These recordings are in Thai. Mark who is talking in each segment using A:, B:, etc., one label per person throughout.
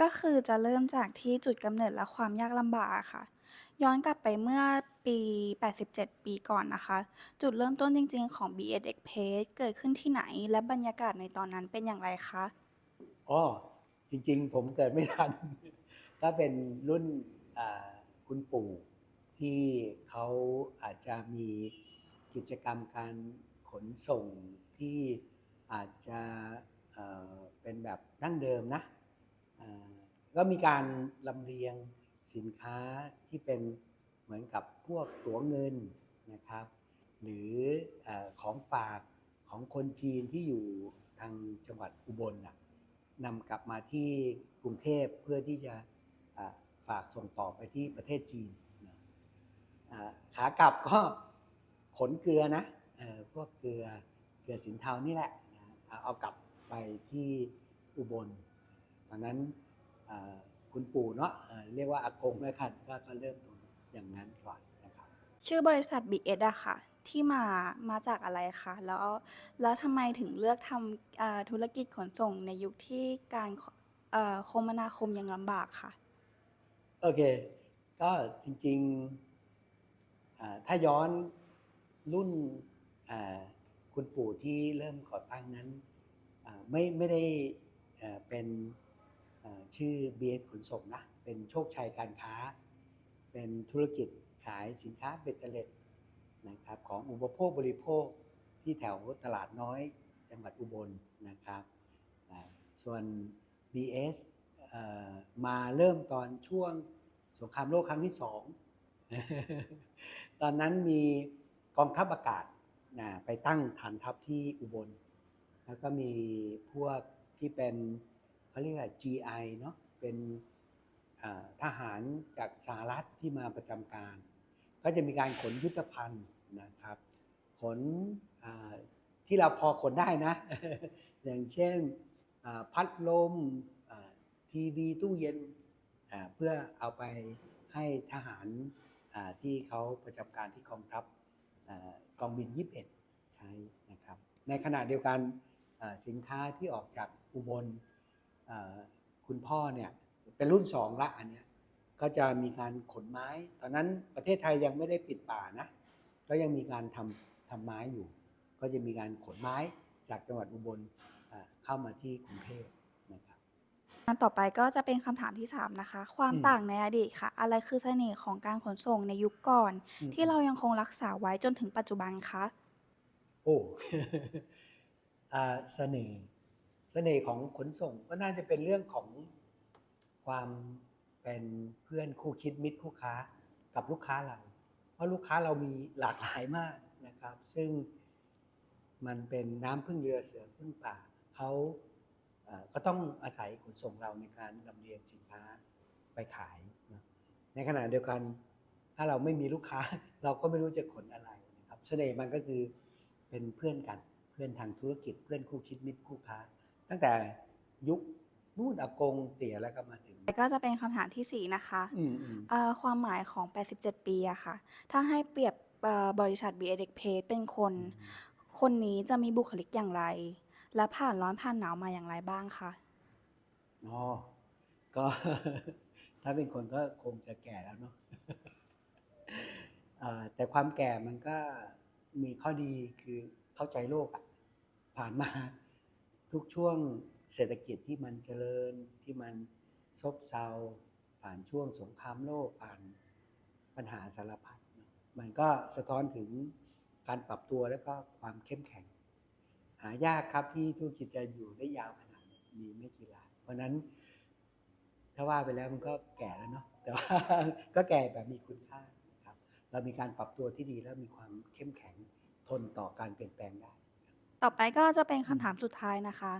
A: ก็คือจะเริ่มจากที่จุดกำเนิดและความยากลำบากอะค่ะ ย้อนกลับไปเมื่อปี 87 ปีก่อนนะคะ จุดเริ่มต้นจริงๆ ของ BS Express เกิดขึ้นที่ไหน และบรรยากาศในตอนนั้นเป็นอย่างไรคะ
B: อ๋อ จริงๆ ผมเกิดไม่ทันก็เป็นรุ่นอ่าคุณปู่ที่เขาอาจจะมีกิจกรรมการขนส่งที่อาจจะเอ่อเป็นแบบดั้งเดิมนะ ก็มีการลำเลียงสินค้าที่เป็นเหมือนกับพวกตั๋วเงินนะครับ หรืออของฝากของคนจีนที่อยู่ทางจังหวัดอุบลนะนำกลับมาที่กรุงเทพเพื่อที่จะฝากส่งต่อไปที่ประเทศจีนขากลับก็ขนเกลือนะอพวกเกลือเกลือสินเทานี่แหละเอากลับไปที่อุบล ตอนนั้นอ่าคุณปู่เนาะเอ่อเรียกว่าอากงแล้วกันก็ก็เริ่มตรงอย่างนั้นก่อนนะครับ
A: ชื่อบริษัท BS อะค่ะ ที่มามาจากอะไรคะแล้วแล้วทำไมถึงเลือกทำอ่าธุรกิจขนส่งในยุคที่การขเอ่อคมนาคมยังลำบากค่ะ
B: โอเค ก็จริงๆอ่าถ้าย้อนรุ่นอ่าคุณปู่ที่เริ่มก่อตั้งนั้นอ่าไม่ไม่ได้เอ่อเป็นอ่า ชื่อ BS ขนส่งนะ เป็นโชคชัยการค้า เป็นธุรกิจขายสินค้าเบตเตอร์เล็ตนะครับของอุปโภคบริโภคที่แถวตลาดน้อยจังหวัดอุบลนะครับส่วน BS เอ่อมาเริ่มตอนช่วงสงครามโลกครั้งที่สอง ตอนนั้นมีกองทัพอากาศนะไปตั้งฐานทัพที่อุบล แล้วก็มีพวกที่เป็น เขาเรียกว่า GI เนาะเป็นทหารจากสหรัฐที่มาประจำการ ก็จะมีการขนยุทธภัณฑ์นะครับ ขนที่เราพอขนได้นะ อย่างเช่นพัดลมทีวีตู้เย็นเพื่อเอาไปให้ทหารที่เขาประจำการที่กองทัพกองบิน 21 ใช้นะครับ ในขณะเดียวกันสินค้าที่ออกจากอุบล คุณพ่อเนี่ยเป็นรุ่นสองละอันเนี้ยก็จะมีการขนไม้ ตอนนั้นประเทศไทยยังไม่ได้ปิดป่านะ ก็ยังมีการทำทำไม้อยู่ ก็จะมีการขนไม้จากจังหวัดอุบลอ่าเข้ามาที่กรุงเทพนะครับ
A: อันต่อไปก็จะเป็นคำถามที่ 3 นะคะ ความ
B: อืม
A: ต่างในอดีตค่ะ อะไรคือเสน่ห์ของการขนส่งในยุคก่อน
B: อืม
A: ที่เรายังคงรักษาไว้จนถึงปัจจุบันคะ
B: โอ้อ่าเสน่ห์ เสน่ห์ของขนส่งก็น่าจะเป็นเรื่องของความเป็นเพื่อนคู่คิดมิตรคู่ค้ากับลูกค้าเรา เพราะลูกค้าเรามีหลากหลายมากนะครับ ซึ่งมันเป็นน้ำพึ่งเรือเสือพึ่งป่าเขาก็ต้องอาศัยขนส่งเราในการลำเลียงสินค้าไปขาย ในขณะเดียวกันถ้าเราไม่มีลูกค้า เราก็ไม่รู้จะขนอะไรนะครับเสน่ห์มันก็คือเป็นเพื่อนกัน เพื่อนทางธุรกิจเพื่อนคู่คิดมิตรคู่ค้า ตั้งแต่ยุคนู่นอากงเตี๋ยแล้วก็มาถึง
A: ก็จะเป็นคำถามทีสี่ 4 นะคะ
B: อืมอืม
A: เอ่อความหมายของ 87 ปีอะค่ะ ถ้าให้เปรียบเอ่อบริษัท BS Express เป็นคน คนนี้จะมีบุคลิกอย่างไร และผ่านร้อนผ่านหนาวมาอย่างไรบ้างคะ
B: อ๋อก็ ถ้าเป็นคนก็คงจะแก่แล้วเนาะเอ่อแต่ความแก่มันก็มีข้อดีคือเข้าใจโลกอะผ่านมา ทุกช่วงเศรษฐกิจที่มันเจริญที่มันซบเซาผ่านช่วงสงครามโลกผ่านปัญหาสารพัดมันก็สะท้อนถึงการปรับตัวแล้วก็ความเข้มแข็ง หายากครับที่ธุรกิจจะอยู่ได้ยาวขนาดนี้ไม่กี่รายเพราะนั้นถ้าว่าไปแล้วมันก็แก่แล้วเนาะแต่ว่าก็แก่แบบมีคุณค่าครับ เรามีการปรับตัวที่ดีแล้วมีความเข้มแข็งทนต่อการเปลี่ยนแปลงได้
A: ต่อไปก็จะเป็นคำถามสุดท้ายนะคะ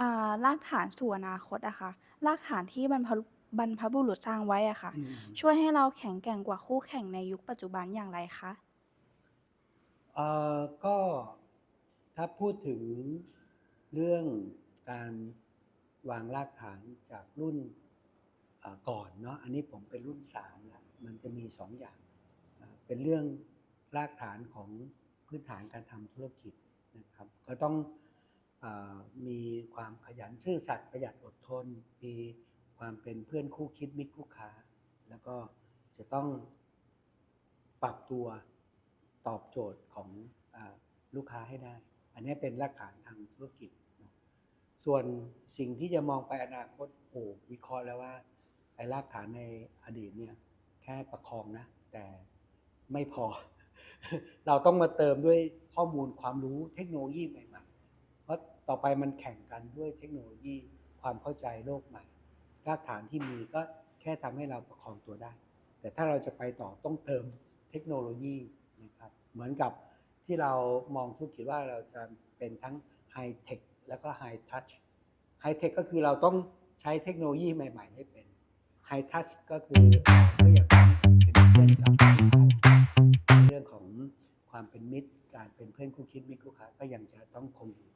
A: อ่ารากฐานสู่อนาคตอะค่ะรากฐานที่บรรพบรรพบุรุษสร้างไว้อะค่ะ
B: อืม
A: ช่วยให้เราแข็งแกร่งกว่าคู่แข่งในยุคปัจจุบันอย่างไรคะ
B: เอ่อก็ถ้าพูดถึงเรื่องการวางรากฐานจากรุ่นเอ่อก่อนเนาะอันนี้ผมเป็นรุ่นสามแล้วมันจะมีสองอย่างอ่าเป็นเรื่องรากฐานของพื้นฐานการทำธุรกิจ นะครับก็ต้องอมีความขยันซื่อสัตย์ประหยัดอดทน มีความเป็นเพื่อนคู่คิดมิตรคู่ค้า แล้วก็จะต้องปรับตัวตอบโจทย์ของอลูกค้าให้ได้ อันนี้เป็นรากฐานทางธุรกิจ ส่วนสิ่งที่จะมองไปอนาคตโอ้วิเคราะห์แล้วว่าไอ้รากฐานในอดีตเนี่ยแค่ประคองนะ แต่ไม่พอ เราต้องมาเติมด้วยข้อมูลความรู้เทคโนโลยีใหม่ๆ เพราะต่อไปมันแข่งกันด้วยเทคโนโลยีความเข้าใจโลกใหม่ รากฐานที่มีก็แค่ทำให้เราประคองตัวได้ แต่ถ้าเราจะไปต่อต้องเติมเทคโนโลยีนะครับ เหมือนกับที่เรามองธุรกิจว่าเราจะเป็นทั้งไฮเทคแล้วก็ไฮทัช ไฮเทคก็คือเราต้องใช้เทคโนโลยีใหม่ ๆ ให้เป็น ไฮทัชก็คือก็อยาก เป็นมิตร การเป็นเพื่อนคู่คิดมิตรคู่ค้าก็ยังจะต้องคงอยู่